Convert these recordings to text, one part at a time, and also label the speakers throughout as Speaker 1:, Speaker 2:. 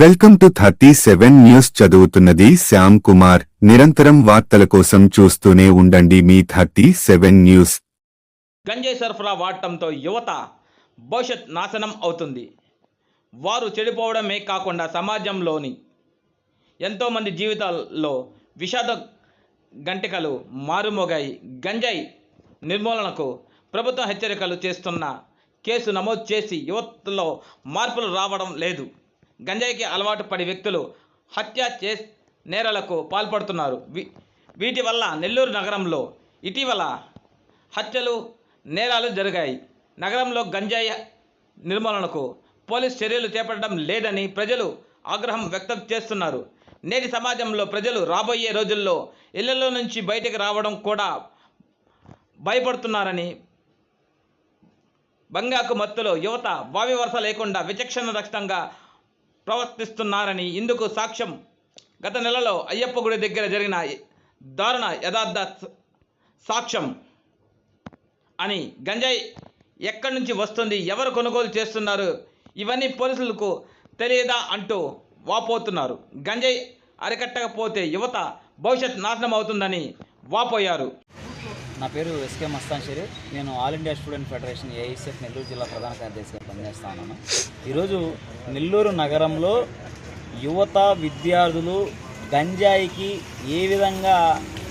Speaker 1: Welcome to thirty seven news చదువుతున్నది శ్యామ్ కుమార్. నిరంతరం వార్తల కోసం చూస్తూనే ఉండండి మీ థర్టీ సెవెన్ న్యూస్.
Speaker 2: గంజాయి సరఫరా వాడటంతో యువత భవిష్యత్ నాశనం అవుతుంది. వారు చెడిపోవడమే కాకుండా సమాజంలోని ఎంతోమంది జీవితాల్లో విషాద గంటికలు మారుమోగాయి. గంజాయి నిర్మూలనకు ప్రభుత్వం హెచ్చరికలు చేస్తున్న కేసు నమోదు చేసి యువతలో మార్పులు రావడం లేదు. గంజాయికి అలవాటు పడి వ్యక్తులు హత్య చే నేరాలకు పాల్పడుతున్నారు. వీ- వీటి వల్ల నెల్లూరు నగరంలో ఇటీవల హత్యలు నేరాలు జరిగాయి. నగరంలో గంజాయి నిర్మూలనకు పోలీస్ చర్యలు చేపట్టడం లేదని ప్రజలు ఆగ్రహం వ్యక్తం చేస్తున్నారు. నేటి సమాజంలో ప్రజలు రాబోయే రోజుల్లో ఇళ్ళలో నుంచి బయటకు రావడం కూడా భయపడుతున్నారని బంగాకు మత్తులో యువత వావి వరస లేకుండా విచక్షణ రక్షితంగా ప్రవర్తిస్తున్నారని ఇందుకు సాక్ష్యం గత నెలలో అయ్యప్ప గుడి దగ్గర జరిగిన దారుణ యథార్థ సాక్ష్యం అని గంజాయి ఎక్కడి నుంచి వస్తుంది ఎవరు కొనుగోలు చేస్తున్నారు ఇవన్నీ పోలీసులకు తెలియదా అంటూ వాపోతున్నారు. గంజాయి అరికట్టకపోతే యువత భవిష్యత్ నాశనం అవుతుందని వాపోయారు.
Speaker 3: నా పేరు ఎస్కే మస్తాన్ షరీఫ్. నేను all India student federation AICF Nellore జిల్లా ప్రధాన కార్యదర్శిగా పనిచేస్తా ఉన్నాను. ఈరోజు నెల్లూరు నగరంలో యువత విద్యార్థులు గంజాయికి ఏ విధంగా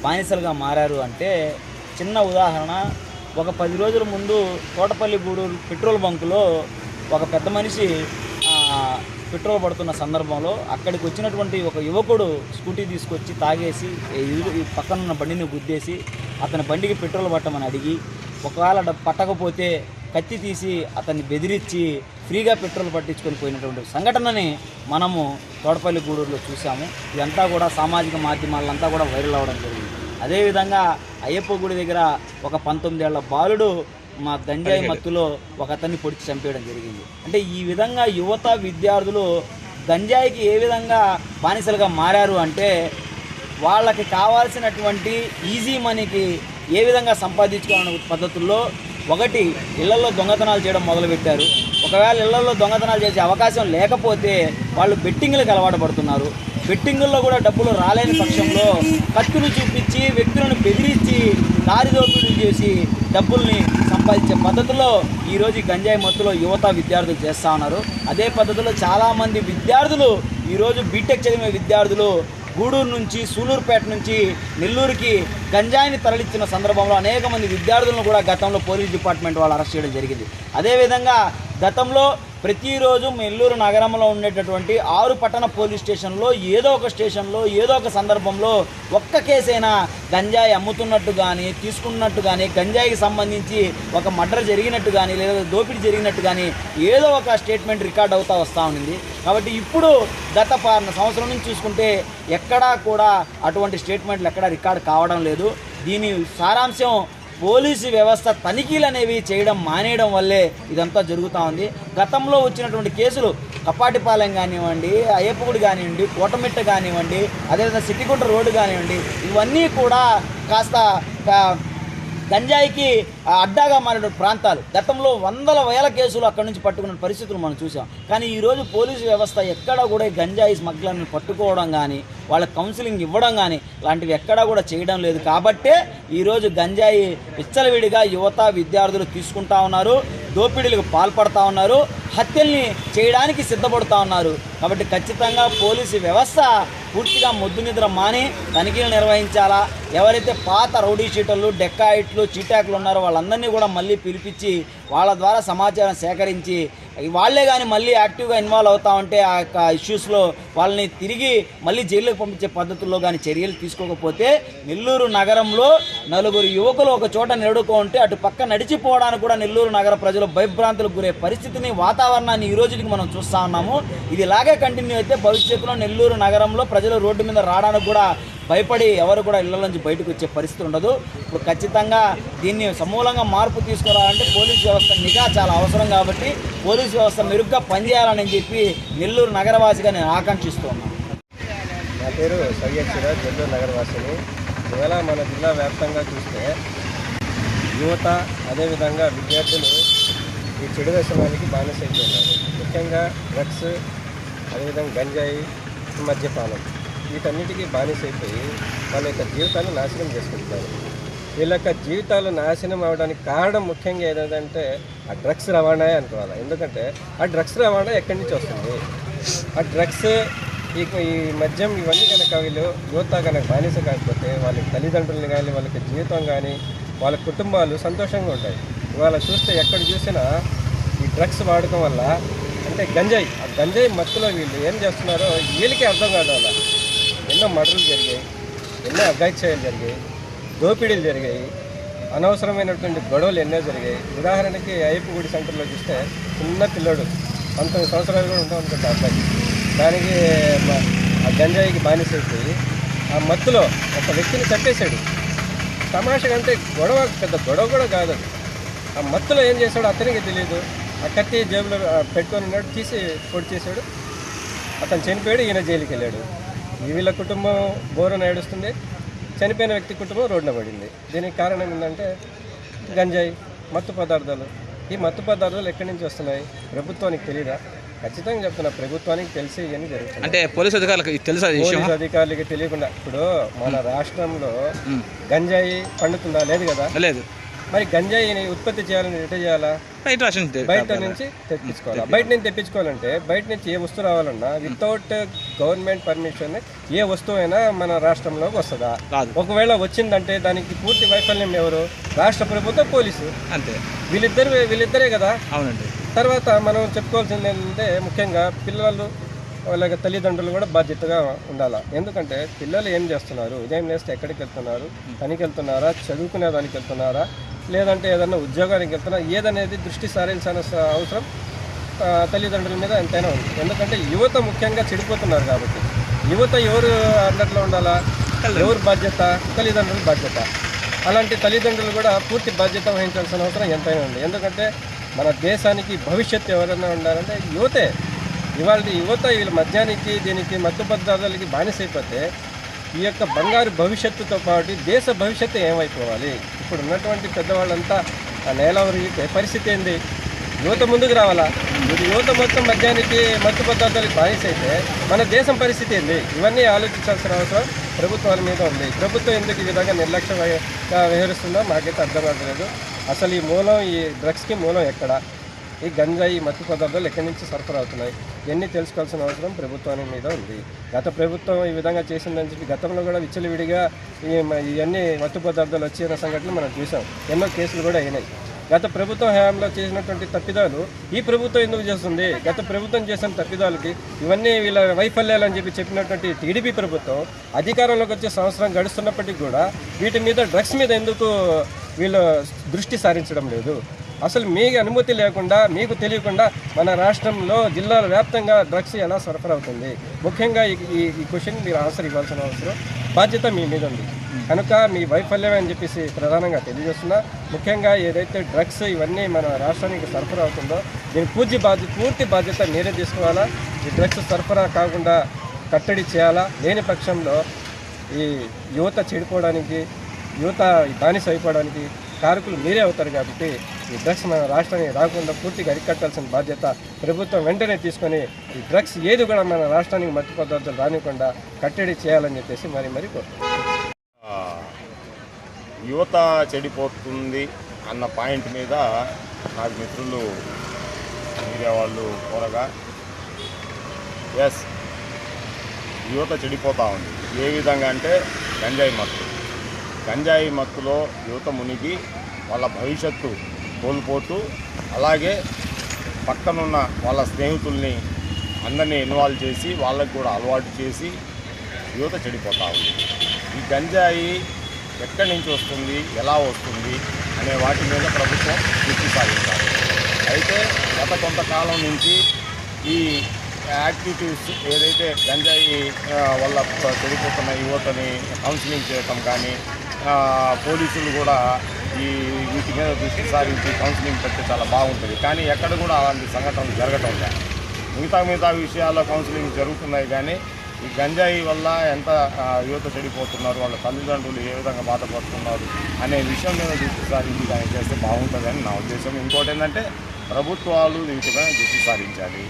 Speaker 3: బానిసలుగా మారారు అంటే చిన్న ఉదాహరణ ఒక పది రోజుల ముందు తోటపల్లి గూడూరు పెట్రోల్ బంకులో ఒక పెద్ద మనిషి పెట్రోల్ పడుతున్న సందర్భంలో అక్కడికి వచ్చినటువంటి ఒక యువకుడు స్కూటీ తీసుకొచ్చి తాగేసి పక్కనున్న ఈ పక్కన ఉన్న బండిని గుద్దేసి అతని బండికి పెట్రోల్ పట్టమని అడిగి ఒకవేళ పట్టకపోతే కత్తి తీసి అతన్ని బెదిరించి ఫ్రీగా పెట్రోల్ పట్టించుకొని పోయినటువంటి సంఘటనని మనము తోటపల్లి గూడూరులో చూసాము ఇదంతా కూడా సామాజిక మాధ్యమాలంతా కూడా వైరల్ అవ్వడం జరిగింది. అదేవిధంగా అయ్యప్ప గుడి దగ్గర ఒక పంతొమ్మిదేళ్ళ బాలుడు మా గంజాయి మత్తులో ఒక అతన్ని పొడిచి చంపేయడం జరిగింది. అంటే ఈ విధంగా యువత విద్యార్థులు గంజాయికి ఏ విధంగా బానిసలుగా మారారు అంటే వాళ్ళకి కావాల్సినటువంటి ఈజీ మనీకి ఏ విధంగా సంపాదించుకోవాలనే పద్ధతుల్లో ఒకటి ఇళ్ళలో దొంగతనాలు చేయడం మొదలుపెట్టారు. ఒకవేళ ఇళ్ళలో దొంగతనాలు చేసే అవకాశం లేకపోతే వాళ్ళు బెట్టింగ్లకు అలవాటు పడుతున్నారు. బెట్టింగుల్లో కూడా డబ్బులు రాలేని పక్షంలో కత్తులు చూపించి వ్యక్తులను బెదిరించి దారి దోపిడీ చేసి డబ్బుల్ని సంపాదించే పద్ధతిలో ఈరోజు గంజాయి మత్తులో యువత విద్యార్థులు చేస్తూ ఉన్నారు. అదే పద్ధతిలో చాలామంది విద్యార్థులు ఈరోజు బీటెక్ చదివిన విద్యార్థులు గూడూరు నుంచి సూలూరుపేట నుంచి నెల్లూరుకి గంజాయిని తరలించిన సందర్భంలో అనేక మంది విద్యార్థులను కూడా గతంలో పోలీస్ డిపార్ట్మెంట్ వాళ్ళు అరెస్ట్ చేయడం జరిగింది. అదేవిధంగా గతంలో ప్రతిరోజు నెల్లూరు నగరంలో ఉండేటటువంటి ఆరు పట్టణ పోలీస్ స్టేషన్లో ఏదో ఒక స్టేషన్లో ఏదో ఒక సందర్భంలో ఒక్క కేసైనా గంజాయి అమ్ముతున్నట్టు కానీ తీసుకున్నట్టు కానీ గంజాయికి సంబంధించి ఒక మర్డర్ జరిగినట్టు కానీ లేదా దోపిడీ జరిగినట్టు కానీ ఏదో ఒక స్టేట్మెంట్ రికార్డ్ అవుతా వస్తూ ఉంది కాబట్టి ఇప్పుడు గత ప- సంవత్సరం నుంచి చూసుకుంటే ఎక్కడా కూడా అటువంటి స్టేట్మెంట్లు ఎక్కడా రికార్డ్ కావడం లేదు. దీని సారాంశం పోలీసు వ్యవస్థ తనిఖీలు అనేవి చేయడం మానేయడం వల్లే ఇదంతా జరుగుతూ ఉంది. గతంలో వచ్చినటువంటి కేసులు కప్పాటిపాలెం కానివ్వండి అయ్యప్పగుడి కానివ్వండి కోటమిట్ట కానివ్వండి అదేవిధంగా సిట్టిగుంట రోడ్డు కానివ్వండి ఇవన్నీ కూడా కాస్త గంజాయికి అడ్డాగా మారిన ప్రాంతాలు. గతంలో వందల వేల కేసులు అక్కడి నుంచి పట్టుకున్న పరిస్థితులు మనం చూసాం కానీ ఈరోజు పోలీసు వ్యవస్థ ఎక్కడ కూడా ఈ గంజాయి స్మగ్లర్ని పట్టుకోవడం కానీ వాళ్ళ కౌన్సిలింగ్ ఇవ్వడం కానీ లాంటివి ఎక్కడా కూడా చేయడం లేదు. కాబట్టే ఈరోజు గంజాయి విచ్చలవిడిగా యువత విద్యార్థులు తీసుకుంటా ఉన్నారు. దోపిడీలకు పాల్పడతా ఉన్నారు. హత్యల్ని చేయడానికి సిద్ధపడుతూ ఉన్నారు. కాబట్టి ఖచ్చితంగా పోలీసు వ్యవస్థ పూర్తిగా మొద్దు నిద్ర మాని తనిఖీలు నిర్వహించాలా? ఎవరైతే పాత రౌడీ షీటర్లు డెక్కాయిట్లు చీటాకులు ఉన్నారో వాళ్ళందరినీ కూడా మళ్ళీ పిలిపించి వాళ్ళ ద్వారా సమాచారం సేకరించి వాళ్ళే కానీ మళ్ళీ యాక్టివ్గా ఇన్వాల్వ్ అవుతా ఉంటే ఆ యొక్క ఇష్యూస్లో వాళ్ళని తిరిగి మళ్ళీ జైలుకు పంపించే పద్ధతుల్లో కానీ చర్యలు తీసుకోకపోతే నెల్లూరు నగరంలో నలుగురు యువకులు ఒక చోట నిలడుకో ఉంటే అటు పక్క నడిచిపోవడానికి కూడా నెల్లూరు నగర ప్రజలు భయభ్రాంతులకు గురే పరిస్థితిని వాతావరణాన్ని ఈ రోజుకి మనం చూస్తా ఉన్నాము. ఇది ఇలాగే కంటిన్యూ అయితే భవిష్యత్తులో నెల్లూరు నగరంలో ప్రజలు రోడ్డు మీద రావడానికి కూడా భయపడి ఎవరు కూడా ఇళ్ళ నుంచి బయటకు వచ్చే పరిస్థితి ఉండదు. ఇప్పుడు ఖచ్చితంగా దీన్ని సమూలంగా మార్పు తీసుకురావాలంటే పోలీస్ వ్యవస్థ నిఘా చాలా అవసరం కాబట్టి పోలీస్ వ్యవస్థ మెరుగ్గా పనిచేయాలని చెప్పి నెల్లూరు నగరవాసిగా నేను ఆకాంక్షిస్తూ ఉన్నాను.
Speaker 4: నా పేరు సయ్యద్ సిరాజ్ నెల్లూరు నగరవాసిని. ఇవాళ మన జిల్లా వ్యాప్తంగా చూస్తే యువత అదేవిధంగా విద్యార్థులు ఈ చెడు వ్యసనానికి బానిసైపోతున్నారు ముఖ్యంగా డ్రగ్స్ అదేవిధంగా గంజాయి మద్యపానం. వీటన్నిటికీ బానిసైపోయి వాళ్ళ యొక్క జీవితాన్ని నాశనం చేసుకుంటున్నారు. వీళ్ళ యొక్క జీవితాలు నాశనం అవడానికి కారణం ముఖ్యంగా ఏదంటే ఆ డ్రగ్స్ రవాణా అనుకోవాలి. ఎందుకంటే ఆ డ్రగ్స్ రవాణా ఎక్కడి నుంచి వస్తుంది? ఆ డ్రగ్స్ ఈ ఈ మద్యం ఇవన్నీ కనుక వీళ్ళు యువత కనుక బానిస కాకపోతే వాళ్ళ తల్లిదండ్రులు కానీ వాళ్ళకి జీవితం కానీ వాళ్ళ కుటుంబాలు సంతోషంగా ఉంటాయి. ఇవాళ చూస్తే ఎక్కడ చూసినా ఈ డ్రగ్స్ వాడకం వల్ల అంటే గంజాయి ఆ గంజాయి మత్తులో వీళ్ళు ఏం చేస్తున్నారో వీళ్ళకే అర్థం కాదు అలా. ఎన్నో మర్డర్లు జరిగాయి ఎన్నో అఘాయిత్యాలు జరిగాయి దోపిడీలు జరిగాయి అనవసరమైనటువంటి గొడవలు ఎన్నో జరిగాయి. ఉదాహరణకి అయ్యప్పగుడి సెంటర్లో చూస్తే చిన్న పిల్లోడు పంతొమ్మిది సంవత్సరాలు కూడా ఉంటాం అనుకుంటా అబ్బాయి. దానికి ఆ గంజాయికి బానిసైపోయి ఆ మత్తులో ఒక వ్యక్తిని చంపేశాడు. తమాషగా అంటే గొడవ పెద్ద గొడవ కూడా కాదు ఆ మత్తులో ఏం చేశాడో అతనికి తెలియదు ఆ కత్తి జేబులో పెట్టుకొని ఉన్నాడు తీసి పొడి చేశాడు. అతను చనిపోయాడు ఈయన జైలుకి వెళ్ళాడు. ఈ వీళ్ళ కుటుంబం బోరున ఏడుస్తుంది. చనిపోయిన వ్యక్తి కుటుంబం రోడ్డున పడింది. దీనికి కారణం ఏంటంటే గంజాయి మత్తు పదార్థాలు. ఈ మత్తు పదార్థాలు ఎక్కడి నుంచి వస్తున్నాయి? ప్రభుత్వానికి తెలియదా ఖచ్చితంగా చెప్తున్నా ప్రభుత్వానికి తెలిసి ఇవన్నీ జరుగుతుంది
Speaker 2: అంటే పోలీసు అధికారులకు తెలుసా
Speaker 4: పోలీసు అధికారులకి తెలియకుండా ఇప్పుడు మన రాష్ట్రంలో గంజాయి పండుతుందా? లేదు కదా?
Speaker 2: లేదు.
Speaker 4: మరి గంజాయిని ఉత్పత్తి చేయాలని ఎట్లా చేయాలా?
Speaker 2: బయట
Speaker 4: బయట నుంచి తెప్పించుకోవాలి? బయట నుంచి తెప్పించుకోవాలంటే బయట నుంచి ఏ వస్తువు రావాలన్నా వితౌట్ గవర్నమెంట్ పర్మిషన్ ఏ వస్తువు అయినా మన రాష్ట్రంలోకి వస్తుందా? ఒకవేళ వచ్చిందంటే దానికి పూర్తి వైఫల్యం ఎవరు? రాష్ట్ర ప్రభుత్వం పోలీసు.
Speaker 2: అంతే.
Speaker 4: వీళ్ళిద్దరు వీళ్ళిద్దరే కదా?
Speaker 2: అవునండి.
Speaker 4: తర్వాత మనం చెప్పుకోవాల్సింది ఏంటంటే ముఖ్యంగా పిల్లలు వాళ్ళ యొక్క తల్లిదండ్రులు కూడా బాధ్యతగా ఉండాలి? ఎందుకంటే పిల్లలు ఏం చేస్తున్నారు? ఉదయం లేస్తే ఎక్కడికి వెళ్తున్నారు? పనికి వెళ్తున్నారా? చదువుకునే దానికి వెళ్తున్నారా? లేదంటే ఏదన్నా ఉద్యోగానికి వెళ్తున్నా ఏదనేది దృష్టి సారించాల్సిన అవసరం తల్లిదండ్రుల మీద ఎంతైనా ఉంది. ఎందుకంటే యువత ముఖ్యంగా చెడిపోతున్నారు కాబట్టి. యువత ఎవరు అన్నట్లో ఉండాలా? ఎవరు బాధ్యత? తల్లిదండ్రుల బాధ్యత. అలాంటి తల్లిదండ్రులు కూడా పూర్తి బాధ్యత వహించాల్సిన అవసరం ఎంతైనా ఉంది. ఎందుకంటే మన దేశానికి భవిష్యత్తు ఎవరైనా ఉండాలంటే యువతే. ఇవాళ యువత వీళ్ళ మద్యానికి దీనికి మత్తు పదార్థాలకి బానిసైపోతే ఈ యొక్క బంగారు భవిష్యత్తుతో పాటు దేశ భవిష్యత్తు ఏమైపోవాలి? ఇప్పుడు ఉన్నటువంటి పెద్దవాళ్ళంతా ఆ నేల పరిస్థితి ఏంది? యువత ముందుకు రావాలా? ఇది యువత మొత్తం మద్యానికి మత్తు పదార్థాలకు బానిసైతే మన దేశం పరిస్థితి ఏంది? ఇవన్నీ ఆలోచించాల్సిన అవసరం ప్రభుత్వాల మీద ఉంది. ప్రభుత్వం ఎందుకు ఈ విధంగా నిర్లక్ష్యంగా వ్యవహరిస్తుందో మాకైతే అర్థం కావట్లేదు. అసలు ఈ మూలం ఈ డ్రగ్స్కి మూలం ఎక్కడ? ఈ గంజాయి మత్తు పదార్థాలు ఎక్కడి నుంచి సరఫరా అవుతున్నాయి? ఇవన్నీ తెలుసుకోవాల్సిన అవసరం ప్రభుత్వానికి మీద ఉంది. గత ప్రభుత్వం ఈ విధంగా చేసిందని చెప్పి గతంలో కూడా విచ్చలవిడిగా ఈ ఇవన్నీ మత్తు పదార్థాలు వచ్చిన సంఘటనలు మనం చూసాం. ఎన్నో కేసులు కూడా అయినాయి. గత ప్రభుత్వం హయాంలో చేసినటువంటి తప్పిదాలు ఈ ప్రభుత్వం ఎందుకు చేస్తుంది? గత ప్రభుత్వం చేసిన తప్పిదాలకి ఇవన్నీ వీళ్ళ వైఫల్యాలు అని చెప్పి చెప్పినటువంటి టీడీపీ ప్రభుత్వం అధికారంలోకి వచ్చే సంవత్సరం గడుస్తున్నప్పటికీ కూడా వీటి మీద డ్రగ్స్ మీద ఎందుకు వీళ్ళు దృష్టి సారించడం లేదు? అసలు మీకు అనుమతి లేకుండా మీకు తెలియకుండా మన రాష్ట్రంలో జిల్లాల వ్యాప్తంగా డ్రగ్స్ ఎలా సరఫరా అవుతుంది? ముఖ్యంగా ఈ ఈ- క్వశ్చన్ మీరు ఆన్సర్ ఇవ్వాల్సిన అవసరం. బాధ్యత మీ మీద ఉంది. కనుక మీ వైఫల్యం అని చెప్పేసి ప్రధానంగా తెలియజేస్తున్నా. ముఖ్యంగా ఏదైతే డ్రగ్స్ ఇవన్నీ మన రాష్ట్రానికి సరఫరా అవుతుందో దీని పూర్తి బాధ్యత పూర్తి బాధ్యత మీరే తీసుకోవాలా? ఈ డ్రగ్స్ సరఫరా కాకుండా కట్టడి చేయాలా? లేని పక్షంలో ఈ యువత చెడిపోవడానికి యువత బానిస అయిపోవడానికి కారకులు మీరే అవుతారు కాబట్టి ఈ డ్రగ్స్ మన రాష్ట్రానికి రాకుండా పూర్తిగా అరికట్టాల్సిన బాధ్యత ప్రభుత్వం వెంటనే తీసుకొని ఈ డ్రగ్స్ ఏది కూడా మన రాష్ట్రానికి మత్తు పదార్థాలు రానికుండా కట్టడి చేయాలని చెప్పేసి మరి మరి
Speaker 5: యువత చెడిపోతుంది అన్న పాయింట్ మీద నాకు మిత్రులు మీడియా వాళ్ళు కోరగా ఎస్ యువత చెడిపోతూ ఉంది. ఏ విధంగా అంటే గంజాయి మత్తు. గంజాయి మత్తులో యువత మునిగి వాళ్ళ భవిష్యత్తు కోల్పోతూ అలాగే పక్కనున్న వాళ్ళ స్నేహితుల్ని అందరినీ ఇన్వాల్వ్ చేసి వాళ్ళకు కూడా అలవాటు చేసి యువత చెడిపోతా ఉంది. ఈ గంజాయి ఎక్కడి నుంచి వస్తుంది ఎలా వస్తుంది అనే వాటి మీద ప్రభుత్వం దృష్టి సాధించాలి అయితే గత కొంతకాలం నుంచి ఈ యాక్టివిటీస్ ఏదైతే గంజాయి వల్ల చెడిపోతున్న యువతని కౌన్సిలింగ్ చేయటం కానీ పోలీసులు కూడా ఈ వీటి మీద దృష్టి సారించి కౌన్సిలింగ్ పెడితే చాలా బాగుంటుంది. కానీ ఎక్కడ కూడా అలాంటి సంఘటనలు జరగటం లేదు. మిగతా మిగతా విషయాల్లో కౌన్సిలింగ్ జరుగుతున్నాయి కానీ ఈ గంజాయి వల్ల ఎంత యువత చెడిపోతున్నారు వాళ్ళ తల్లిదండ్రులు ఏ విధంగా బాధపడుతున్నారు అనే విషయం మీద దృష్టి సారించి దాన్ని చేస్తే బాగుంటుందని నా ఉద్దేశం. ఇంకోటి ఏంటంటే ప్రభుత్వాలు దీనికి దృష్టి సారించాలి.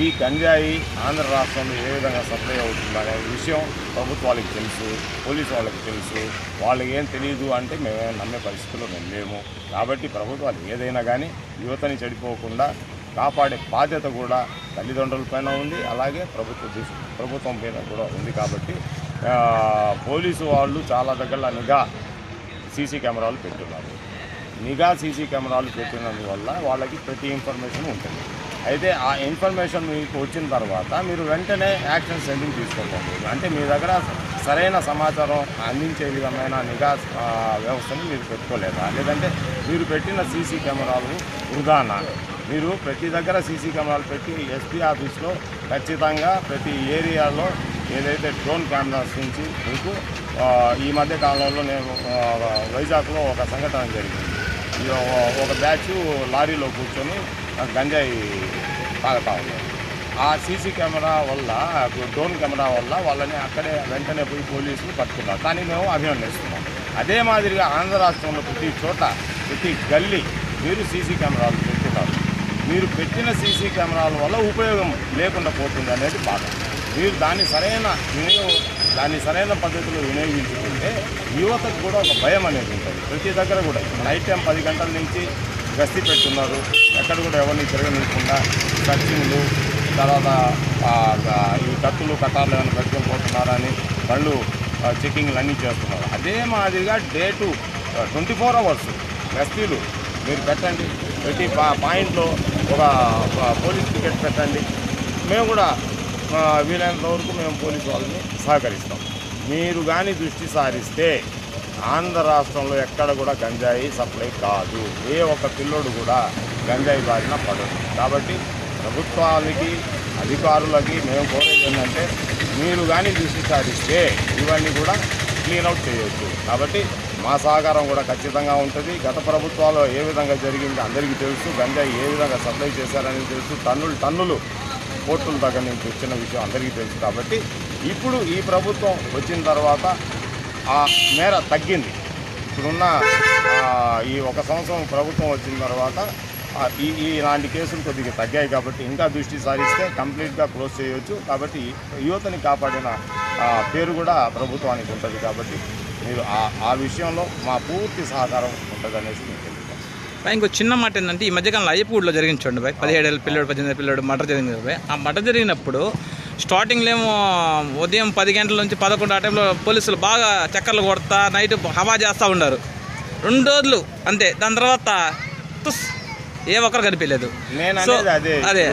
Speaker 5: ఈ గంజాయి ఆంధ్ర రాష్ట్రంలో ఏ విధంగా సప్లై అవుతుందనే విషయం ప్రభుత్వాలకు తెలుసు పోలీసు వాళ్ళకి తెలుసు. వాళ్ళకి ఏం తెలియదు అంటే మేము నమ్మే పరిస్థితుల్లో మేము లేము. కాబట్టి ప్రభుత్వాలు ఏదైనా కానీ యువతని చెడిపోకుండా కాపాడే బాధ్యత కూడా తల్లిదండ్రుల పైన ఉంది. అలాగే ప్రభుత్వ ప్రభుత్వం పైన కూడా ఉంది కాబట్టి పోలీసు వాళ్ళు చాలా దగ్గర నిఘా సీసీ కెమెరాలు పెట్టున్నారు. నిఘా సీసీ కెమెరాలు పెట్టినందువల్ల వాళ్ళకి ప్రతి ఇన్ఫర్మేషన్ ఉంటుంది. అయితే ఆ ఇన్ఫర్మేషన్ మీకు వచ్చిన తర్వాత మీరు వెంటనే యాక్షన్ సెండింగ్ తీసుకోవాలి అంటే మీ దగ్గర సరైన సమాచారం అందించే విధమైన నిఘా వ్యవస్థను మీరు పెట్టుకోలేదా? లేదంటే మీరు పెట్టిన సీసీ కెమెరాలు వృధానా? మీరు ప్రతి దగ్గర సీసీ కెమెరాలు పెట్టి ఎస్పీ ఆఫీస్లో ఖచ్చితంగా ప్రతి ఏరియాలో ఏదైతే డ్రోన్ కెమెరాస్ నుంచి మీకు ఈ మధ్య కాలంలో నేను వైజాగ్లో ఒక సంఘటన జరిగింది. ఒక బ్యాచ్ లారీలో కూర్చొని గంజాయి తాగుతా ఉన్నారు ఆ సీసీ కెమెరా వల్ల డ్రోన్ కెమెరా వల్ల వాళ్ళని అక్కడే వెంటనే పోయి పోలీసులు పట్టుకున్నారు. కానీ మేము అభినందిస్తున్నాం. అదే మాదిరిగా ఆంధ్ర రాష్ట్రంలో ప్రతి చోట ప్రతి గల్లీ మీరు సీసీ కెమెరాలు పెట్టుకుంటారు మీరు పెట్టిన సీసీ కెమెరాల వల్ల ఉపయోగం లేకుండా పోతుంది అనేది బాధ. మీరు దాన్ని సరైన వినియోగం దాన్ని సరైన పద్ధతిలో వినియోగించుకుంటే యువతకు కూడా ఒక భయం అనేది ఉంటుంది. ప్రతి దగ్గర కూడా నైట్ టైం పది గంటల నుంచి గస్తీ పెట్టున్నారు ఎక్కడ కూడా ఎవరిని తిరగనివ్వకుండా సర్చింగ్లు తర్వాత ఈ కత్తులు కట్టాలు ఏమైనా పెట్టుకొని పోతున్నారని వాళ్ళు చెకింగ్లు అన్నీ చేస్తున్నారు. అదే మాదిరిగా day to twenty four hours గస్తీలు మీరు పెట్టండి. ప్రతి పాయింట్లో ఒక పోలీస్ టికెట్ పెట్టండి. మేము కూడా వీలైనంత వరకు మేము పోలీసు వాళ్ళని సహకరిస్తాం. మీరు కానీ దృష్టి సారిస్తే ఆంధ్ర రాష్ట్రంలో ఎక్కడ కూడా గంజాయి సప్లై కాదు. ఏ ఒక్క పిల్లోడు కూడా గంజాయి బారిన పడదు కాబట్టి ప్రభుత్వాలకి అధికారులకి మేము కోరేది ఏంటంటే మీరు కానీ దృష్టి సారిస్తే ఇవన్నీ కూడా క్లీన్ అవుట్ చేయొచ్చు. కాబట్టి మా సహకారం కూడా ఖచ్చితంగా ఉంటుంది. గత ప్రభుత్వాలు ఏ విధంగా జరిగింది అందరికీ తెలుసు. గంజాయి ఏ విధంగా సప్లై చేశారని తెలుసు. టన్నులు టన్నులు కోర్టుల దగ్గర నుంచి వచ్చిన విషయం అందరికీ తెలుసు కాబట్టి ఇప్పుడు ఈ ప్రభుత్వం వచ్చిన తర్వాత ఆ మేర తగ్గింది. ఇప్పుడున్న ఈ ఒక సంవత్సరం ప్రభుత్వం వచ్చిన తర్వాత ఈ ఈ ఇలాంటి కేసులు కొద్దిగా తగ్గాయి కాబట్టి ఇంకా దృష్టి సారిస్తే కంప్లీట్గా క్లోజ్ చేయొచ్చు కాబట్టి యువతని కాపాడిన పేరు కూడా ప్రభుత్వానికి ఉంటుంది కాబట్టి మీరు ఆ విషయంలో మా పూర్తి సహకారం ఉంటుంది అనేసి మీకు తెలియదు
Speaker 2: ఇంకో చిన్న మాట ఏంటంటే ఈ మధ్యకాలంలో అయ్యపూడిలో జరిగింది చూడండి బాయ్ పదిహేడేళ్ళ పిల్లడు పద్దెనిమిది పిల్లడు మటర్ జరిగింది బాయ్ ఆ మటర్ జరిగినప్పుడు స్టార్టింగ్లో ఏమో ఉదయం పది గంటల నుంచి పదకొండు ఆ టైంలో పోలీసులు బాగా చక్కర్లు కొడతా నైట్ హవా చేస్తూ ఉన్నారు రెండు రోజులు అంతే. దాని తర్వాత తుస్ ఏ ఒక్కరు కనిపించలేదు.
Speaker 5: నేను
Speaker 2: సో,
Speaker 5: అదే.
Speaker 2: అదే.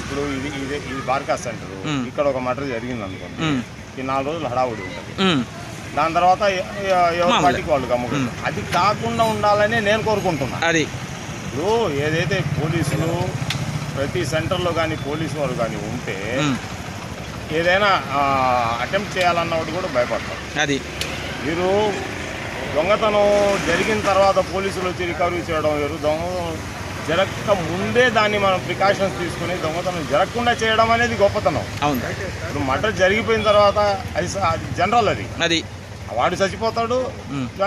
Speaker 5: ఇప్పుడు ఇది ఇది ఇది బార్కా సెంటర్.
Speaker 2: మ్.
Speaker 5: ఇక్కడ ఒక మటర్ జరిగింది అనుకోండి. ఈ నాలుగు రోజులు హడావుడి ఉంటుంది. దాని తర్వాత ఎవరి. పార్టీకి వాళ్ళు కమ్ముకుంటారు అది కాకుండా ఉండాలని నేను కోరుకుంటున్నా.
Speaker 2: అది.
Speaker 5: ఇప్పుడు ఏదైతే పోలీసులు ప్రతి సెంటర్లో కానీ పోలీసు వారు కానీ ఉంటే ఏదైనా అటెంప్ట్ చేయాలన్నప్పుడు కూడా భయపడతారు
Speaker 2: అది.
Speaker 5: మీరు దొంగతనం జరిగిన తర్వాత పోలీసులు వచ్చి రికవరీ చేయడం వేరు. దొంగ జరగక ముందే దాన్ని మనం ప్రికాషన్స్ తీసుకుని దొంగతనం జరగకుండా చేయడం అనేది గొప్పతనం.
Speaker 2: అవును.
Speaker 5: ఇప్పుడు మర్డర్ జరిగిపోయిన తర్వాత అది జనరల్ అది.
Speaker 2: అది.
Speaker 5: వాడు చచ్చిపోతాడు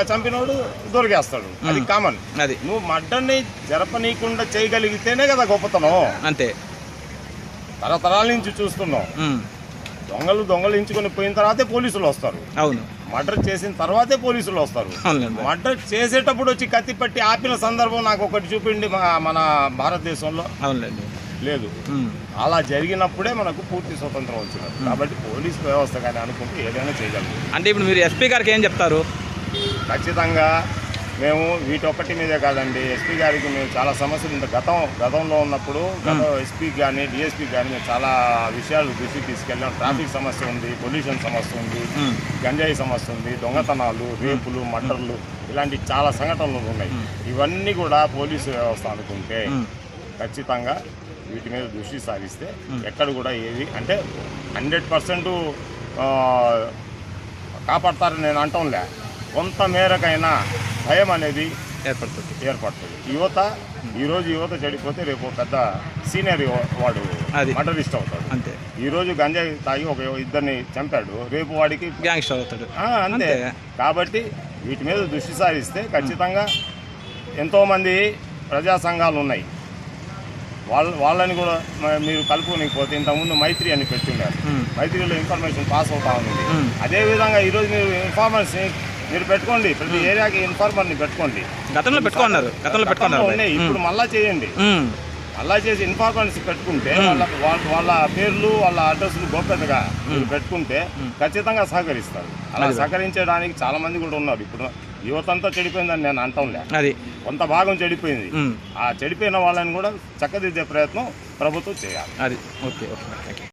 Speaker 5: చంపినోడు దొరికేస్తాడు. అది. కామన్.
Speaker 2: అది.
Speaker 5: నువ్వు మర్డర్ని జరపనీయకుండా చేయగలిగితేనే కదా గొప్పతనం
Speaker 2: అంతే.
Speaker 5: తరతరాల నుంచి చూస్తున్నాం. దొంగలు దొంగలు ఎంచుకొని పోయిన తర్వాతే పోలీసులు వస్తారు.
Speaker 2: అవును.
Speaker 5: మర్డర్ చేసిన తర్వాతే పోలీసులు వస్తారు. మర్డర్ చేసేటప్పుడు వచ్చి కత్తి పట్టి ఆపిన సందర్భం నాకు ఒకటి చూపిండి మా- మన భారతదేశంలో.
Speaker 2: అవునులేండి.
Speaker 5: లేదు. అలా జరిగినప్పుడే మనకు పూర్తి స్వతంత్రం వచ్చినది కాబట్టి పోలీస్ వ్యవస్థ కానీ అనుకుంటే ఏదైనా చేయగలరు.
Speaker 2: అంటే ఇప్పుడు మీరు ఎస్పీ గారికి ఏం చెప్తారు?
Speaker 5: ఖచ్చితంగా మేము వీటొక్కటి మీదే కాదండి. ఎస్పీ గారికి మేము చాలా సమస్యలు ఇంత గతం గతంలో ఉన్నప్పుడు గత ఎస్పీ కానీ డిఎస్పీ కానీ మేము చాలా విషయాలు దృష్టికి తీసుకెళ్ళాం. ట్రాఫిక్ సమస్య ఉంది పొల్యూషన్ సమస్య ఉంది గంజాయి సమస్య ఉంది దొంగతనాలు రేపులు మర్డర్లు ఇలాంటి చాలా సంఘటనలు ఉన్నాయి. ఇవన్నీ కూడా పోలీసు వ్యవస్థ అనుకుంటే ఖచ్చితంగా వీటి మీద దృష్టి సారిస్తే ఎక్కడ కూడా ఏది అంటే హండ్రెడ్ పర్సెంట్ కాపాడతారని నేను అంటంలే. కొంత మేరకైనా భయం అనేది
Speaker 2: ఏర్పడుతుంది.
Speaker 5: ఏర్పడుతుంది. యువత ఈరోజు యువత చెడిపోతే రేపు పెద్ద సీనియర్ వాడు
Speaker 2: అది.
Speaker 5: మర్డరిస్ట్ అవుతాడు.
Speaker 2: అంతే.
Speaker 5: ఈరోజు గంజాయి తాగి ఒక ఇద్దరిని చంపాడు. రేపు వాడికి
Speaker 2: గ్యాంగ్స్టర్ అవుతాడు.
Speaker 5: అంతే. కాబట్టి వీటి మీద దృష్టి సారిస్తే ఖచ్చితంగా ఎంతోమంది ప్రజా సంఘాలు ఉన్నాయి. వాళ్ళ వాళ్ళని కూడా మీరు కలుపుకోనికపోతే ఇంతకుముందు మైత్రి అని పెట్టున్నారు మైత్రిలో ఇన్ఫర్మేషన్ పాస్ అవుతా ఉంది. అదేవిధంగా ఈరోజు మీరు ఇన్ఫార్మర్స్ని మీరు పెట్టుకోండి. ప్రతి ఏరియాకి ఇన్ఫార్మర్ని పెట్టుకోండి.
Speaker 2: గతంలో పెట్టుకున్నారు. గతంలో పెట్టుకున్నారు
Speaker 5: ఉన్నాయి ఇప్పుడు మళ్ళా చేయండి. అలా చేసి ఇన్ఫార్మర్స్ పెట్టుకుంటే వాళ్ళ వాళ్ళ పేర్లు వాళ్ళ అడ్రస్లు గోప్యతగా మీరు పెట్టుకుంటే ఖచ్చితంగా సహకరిస్తారు. అలా సహకరించడానికి చాలా మంది కూడా ఉన్నారు. ఇప్పుడు యువతంతా చెడిపోయిందని నేను అంటాంలే.
Speaker 2: అది.
Speaker 5: కొంత భాగం చెడిపోయింది. ఆ చెడిపోయిన వాళ్ళని కూడా చక్కదిద్దే ప్రయత్నం ప్రభుత్వం చేయాలి.
Speaker 2: అది. Okay okay.